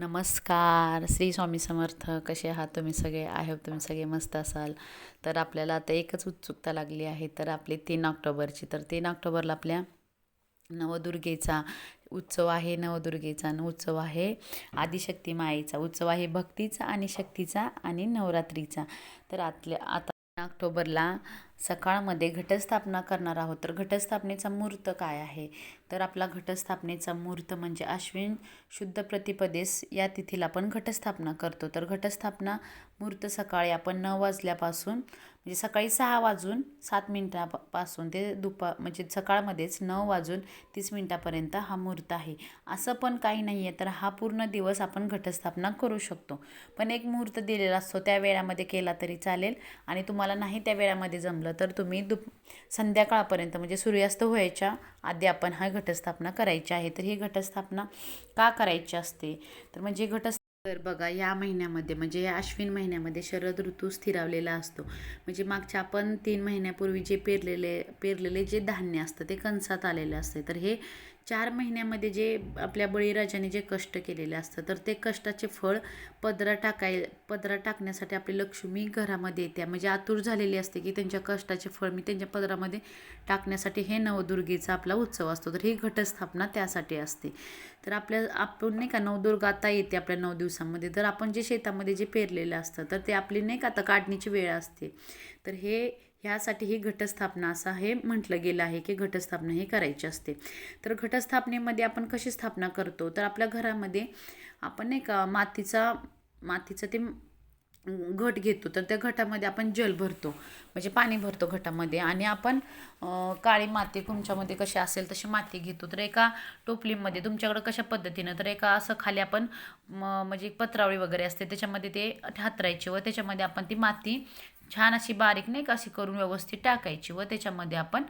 नमस्कार. श्री स्वामी समर्थ. कसे आहात तुम्ही सगळे? आय होप तुम्ही सगळे मस्त असाल. तर आपल्याला आता एकच उत्सुकता लागली आहे. तर आपली तीन ऑक्टोबरची. तर तीन ऑक्टोबरला आपल्या नवदुर्गेचा उत्सव आहे. नवदुर्गेचा उत्सव आहे आदिशक्ती मायेचा. उत्सव आहे भक्तीचा आणि शक्तीचा आणि नवरात्रीचा. तर आतल्या आता ऑक्टोबरला सकाळमध्ये घटस्थापना करणार आहोत. तर घटस्थापनेचा मुहूर्त काय आहे? तर आपला घटस्थापनेचा मुहूर्त म्हणजे अश्विन शुद्ध प्रतिपदेस या तिथीला आपण घटस्थापना करतो. तर घटस्थापना मुहूर्त सकाळी आपण नऊ वाजल्यापासून म्हणजे सकाळी सहा वाजून सात मिनटापासून ते दुपार म्हणजे सकाळमध्येच नऊ वाजून तीस मिनटापर्यंत हा मुहूर्त आहे. असं पण काही नाही आहे तर हा पूर्ण दिवस आपण घटस्थापना करू शकतो. पण एक मुहूर्त दिलेला असतो त्या वेळामध्ये केला तरी चालेल. आणि तुम्हाला नाही त्या वेळामध्ये जमलं तर तुम्ही दुप संध्याकाळपर्यंत म्हणजे सूर्यास्त व्हायच्या आधी आपण हा घटस्थापना करायची आहे. तर ही घटस्थापना का करायची असते? तर म्हणजे घटस्थ तर बघा या महिन्यामध्ये म्हणजे या अश्विन महिन्यामध्ये शरद ऋतू स्थिरावलेला असतो. म्हणजे मागच्या आपण तीन महिन्यापूर्वी जे पेरलेले पेरलेले जे धान्य असतं ते कणसात आलेले असते. तर हे चार महिन्यामध्ये जे आपल्या बळीराजाने जे कष्ट केलेले असतं तर ते कष्टाचे फळ पदरा टाकाय पदरा टाकण्यासाठी आपली लक्ष्मी घरामध्ये येते. म्हणजे आतुर झालेली असते की त्यांच्या कष्टाचे फळ मी त्यांच्या पदरामध्ये टाकण्यासाठी हे नवदुर्गेचा आपला उत्सव असतो. तर ही घटस्थापना त्यासाठी असते. तर आपल्या आपण नाही का नवदुर्गा आता येते आपल्या नऊ दिवसांमध्ये. तर आपण जे शेतामध्ये जे पेरलेलं असतं तर ते आपली नाही का आता काढणीची वेळ असते. तर हे ह्यासाठी ही घटस्थापना असं हे म्हटलं गेलं आहे की घटस्थापना ही करायची असते. तर घटस्थापनेमध्ये आपण कशी स्थापना करतो? तर आपल्या घरामध्ये आपण नाही का मातीचा मातीचं ते घट घेतो तर त्या घटामध्ये आपण जल भरतो. म्हणजे पाणी भरतो घटामध्ये आणि आपण काळी माती तुमच्यामध्ये कशी असेल तशी माती घेतो. तर एका टोपलीमध्ये तुमच्याकडं कशा पद्धतीनं तर एका असं खाली आपण म्हणजे पत्रावळी वगैरे असते त्याच्यामध्ये ते हातरायचे व त्याच्यामध्ये आपण ती माती छान अशी बारीक नाही का अशी करून व्यवस्थित टाकायची व त्याच्यामध्ये आपण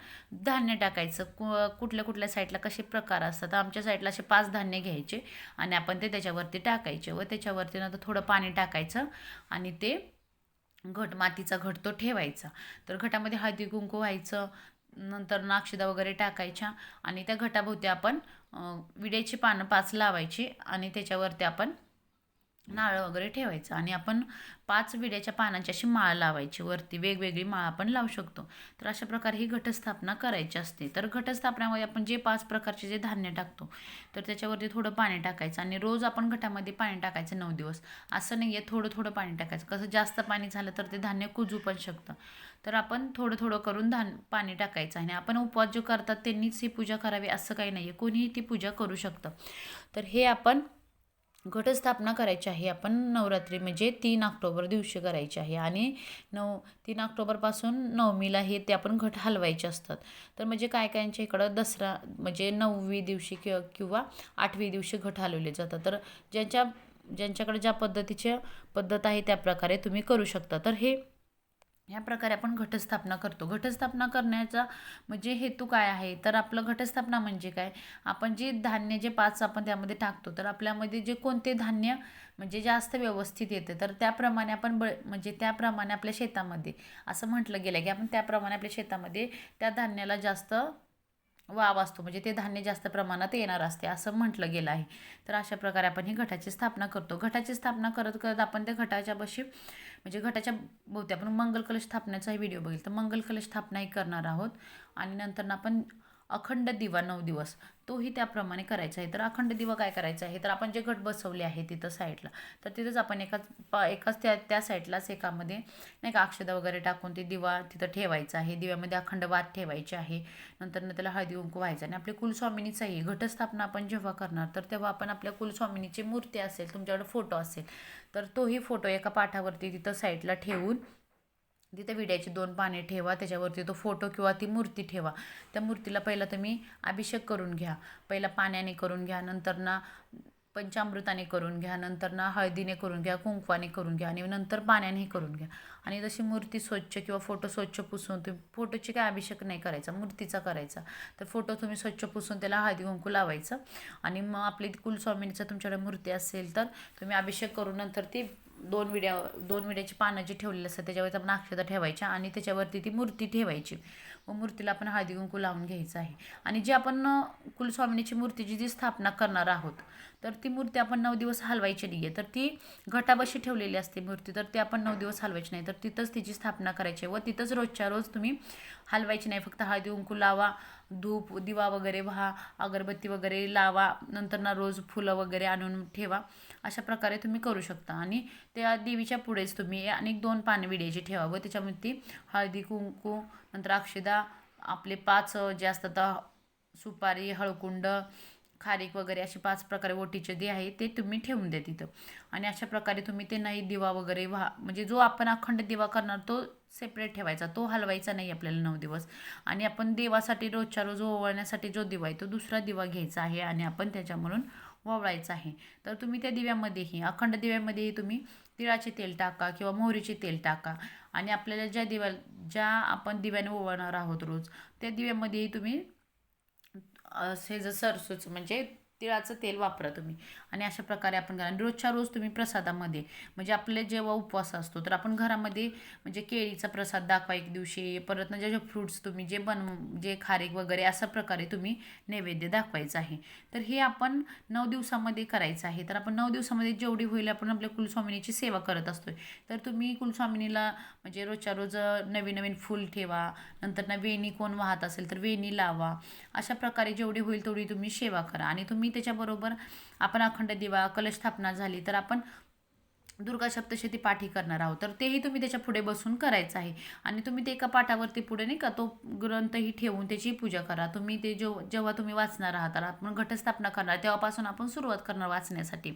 धान्य टाकायचं. कु कुठल्या कुठल्या साईडला कसे प्रकार असतात आमच्या साईडला असे पाच धान्य घ्यायचे आणि आपण ते त्याच्यावरती टाकायचे व त्याच्यावरती नंतर थोडं पाणी टाकायचं आणि ते घट मातीचा घट तो ठेवायचा. तर घटामध्ये हळदी कुंकू व्हायचं नंतर नाक्षदा वगैरे टाकायच्या आणि त्या घटाभोवती आपण विड्याची पानं पाच लावायची आणि त्याच्यावरती आपण नारळ वगैरे ठेवायचं आणि आपण पाच विड्याच्या पानांची अशी माळ लावायची. वरती वेगवेगळी माळ आपण लावू शकतो. तर अशा प्रकारे ही घटस्थापना करायची असते. तर घटस्थापनामध्ये आपण जे पाच प्रकारचे जे धान्य टाकतो तर त्याच्यावरती थोडं पाणी टाकायचं आणि रोज आपण घटामध्ये पाणी टाकायचं नऊ दिवस. असं नाही आहे थोडं थोडं पाणी टाकायचं. कसं जास्त पाणी झालं तर ते धान्य कुजू पण शकतं. तर आपण थोडं थोडं करून धान पाणी टाकायचं आणि आपण उपवास जो करतात त्यांनीच ही पूजा करावी असं काही नाही आहे. कोणीही ती पूजा करू शकतं. तर हे आपण घटस्थापना करायची आहे. आपण नवरात्री म्हणजे तीन ऑक्टोबर दिवशी करायची आहे. आणि नऊ तीन ऑक्टोबरपासून नवमीला हे ते आपण घट हलवायचे असतात. तर म्हणजे काय कायांच्या इकडं दसरा म्हणजे नववी दिवशी किंवा किंवा आठवी दिवशी घट हलवले जातात. तर ज्यांच्या ज्यांच्याकडे ज्या पद्धतीच्या पद्धत आहे त्या प्रकारे तुम्ही करू शकता. तर हे ह्या प्रकारे आपण घटस्थापना करतो. घटस्थापना करण्याचा म्हणजे हेतू काय आहे? तर आपलं घटस्थापना म्हणजे काय? आपण जे धान्य जे पाच आपण त्यामध्ये टाकतो तर आपल्यामध्ये जे कोणते धान्य म्हणजे जास्त व्यवस्थित येतं तर त्याप्रमाणे आपण ब म्हणजे त्याप्रमाणे आपल्या शेतामध्ये असं म्हटलं गेलं की आपण त्याप्रमाणे आपल्या शेतामध्ये त्या धान्याला जास्त वाव असतो. म्हणजे ते धान्य जास्त प्रमाणात येणार असते असं म्हटलं गेलं आहे. तर अशा प्रकारे आपण ही घटाची स्थापना करतो. घटाची स्थापना करत करत आपण त्या घटाच्या बशी म्हणजे घटाच्या भोवती आपण मंगल कलश स्थापनेचाही व्हिडिओ बघेल तर मंगल कलश स्थापनाही करणार आहोत. आणि नंतर आपण अखंड दिवा नऊ दिवस. तोही त्याप्रमाणे करायचा आहे. तर अखंड दिवा काय करायचा आहे? तर आपण जे घट बसवले आहे तिथं साईडला. तर तिथंच आपण एकाच पा एकाच त्या त्या साईडलाच एकामध्ये नाही का अक्षदा वगैरे टाकून ते दिवा तिथं ठेवायचा आहे. दिव्यामध्ये अखंड वाद ठेवायचे आहे. नंतर न त्याला हळदी कुंकू व्हायचं आणि आपल्या कुलस्वामिनीचाही घटस्थापना आपण जेव्हा करणार तर तेव्हा आपण आपल्या कुलस्वामिनीची मूर्ती असेल तुमच्याकडे फोटो असेल तर तोही फोटो एका पाठावरती तिथं साईडला ठेवून तिथे विड्याची दोन पाने ठेवा त्याच्यावरती तो फोटो किंवा ती मूर्ती ठेवा. त्या मूर्तीला पहिला तुम्ही अभिषेक करून घ्या. पहिला पाण्याने करून घ्या नंतर ना पंचामृताने करून घ्या नंतर ना हळदीने करून घ्या कुंकवाने करून घ्या आणि नंतर पाण्याने करून घ्या. आणि जशी मूर्ती स्वच्छ किंवा फोटो स्वच्छ पुसून तुम्ही फोटोची काय अभिषेक नाही करायचा मूर्तीचा करायचा. तर फोटो तुम्ही स्वच्छ पुसून त्याला हळदी कुंकू लावायचं. आणि मग आपली कुलस्वामिनीचं तुमच्याकडे मूर्ती असेल तर तुम्ही अभिषेक करून नंतर ती दोन विड्या दोन विड्याची पानं जी ठेवलेली असतात त्याच्यावरती आपण अक्षता ठेवायच्या आणि त्याच्यावरती ती मूर्ती ठेवायची. व मूर्तीला आपण हळदी कुंकू लावून घ्यायचं आहे. आणि जी आपण कुलस्वामिनीची मूर्तीची जी स्थापना करणार आहोत तर ती मूर्ती आपण नऊ दिवस हलवायची नाही आहे तर ती घटाबशी ठेवलेली असते मूर्ती तर ती आपण नऊ दिवस हलवायची नाही. तर तिथंच तिची स्थापना करायची आहे व तिथंच रोजच्या रोज तुम्ही हलवायची नाही. फक्त हळदी कुंकू लावा धूप दिवा वगैरे व्हा अगरबत्ती वगैरे लावा नंतर ना रोज फुलं वगैरे आणून ठेवा. अशा प्रकारे तुम्ही करू शकता. आणि त्या देवीच्या पुढेच तुम्ही आणि दोन पानविड्याची ठेवा व त्याच्यामध्ये ती हळदी कुंकू नंतर अक्षदा आपले पाच जे असतात सुपारी हळकुंड खारीक वगैरे असे पाच प्रकारे ओटीचे जे आहे ते तुम्ही ठेवून द्या तिथं. आणि अशा प्रकारे तुम्ही ते नाही दिवा वगैरे व्हा म्हणजे जो आपण अखंड दिवा करणार तो सेपरेट ठेवायचा तो हलवायचा नाही आपल्याला नऊ दिवस. आणि आपण देवासाठी रोजच्या रोज ओवळण्यासाठी जो दिवा आहे तो दुसरा दिवा घ्यायचा आहे आणि आपण त्याच्यामधून वावळायचं आहे. तर तुम्ही त्या दिव्यामध्येही अखंड दिव्यामध्येही तुम्ही तिळाचे तेल टाका किंवा मोहरीचे तेल टाका. आणि आपल्याला ज्या दिव्या ज्या आपण दिव्याने ओवळणार आहोत रोज त्या दिव्यामध्येही तुम्ही असे जर सरसूच म्हणजे तिळाचं तेल वापरा तुम्ही. आणि अशा प्रकारे आपण करा आणि रोजच्या रोज तुम्ही प्रसादामध्ये म्हणजे आपले जेव्हा उपवास असतो तर आपण घरामध्ये म्हणजे केळीचा प्रसाद दाखवा एक दिवशी परत म्हणजे जे फ्रूट्स तुम्ही जे बन जे खारीक वगैरे अशा प्रकारे तुम्ही नैवेद्य दाखवायचं आहे. तर हे आपण नऊ दिवसामध्ये करायचं आहे. तर आपण नऊ दिवसामध्ये जेवढी होईल आपण आपल्या कुलस्वामिनीची सेवा करत असतो तर तुम्ही कुलस्वामिनीला म्हणजे रोजच्या रोज नवीन नवीन फूल ठेवा नंतर ना वेणी कोण वाहत असेल तर वेणी लावा अशा प्रकारे जेवढी होईल तेवढी तुम्ही सेवा करा. आणि तुम्ही त्याच्याबरोबर आपण अखंड दिवा कलश स्थापना झाली तर आपण दुर्गा सप्तशती पाठी करणार आहोत. तर तेही तुम्ही त्याच्या पुढे बसून करायचं आहे. आणि तुम्ही ते एका पाठावरती पुढे नाही का तो ग्रंथही ठेवून त्याची पूजा करा. तुम्ही ते जेव जेव्हा तुम्ही वाचणार आहात तर आपण घटस्थापना करणार तेव्हापासून आपण सुरुवात करणार वाचण्यासाठी.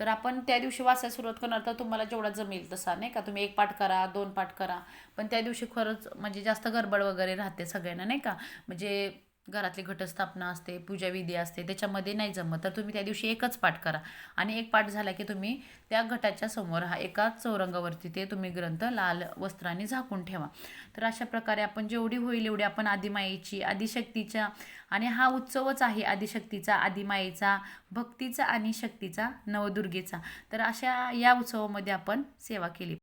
तर आपण त्या दिवशी वाचायला सुरुवात करणार तर तुम्हाला जेवढा जमेल तसा नाही का? तुम्ही एक पाठ करा दोन पाठ करा. पण त्या दिवशी खरंच म्हणजे जास्त गडबड वगैरे राहते सगळ्यांना नाही का? म्हणजे घरातली घटस्थापना असते पूजाविधी असते त्याच्यामध्ये नाही जमत. तर तुम्ही त्या दिवशी एकच पाठ करा. आणि एक पाठ झाला की तुम्ही त्या घटाच्या समोर हा एकाच चौरंगावरती ते तुम्ही ग्रंथ लाल वस्त्राने झाकून ठेवा. तर अशा प्रकारे आपण जेवढी होईल एवढी आपण आदिमायेची आदिशक्तीच्या आणि हा उत्सवच आहे आदिशक्तीचा आदिमायेचा भक्तीचा आणि शक्तीचा नवदुर्गेचा. तर अशा या उत्सवामध्ये आपण सेवा केली.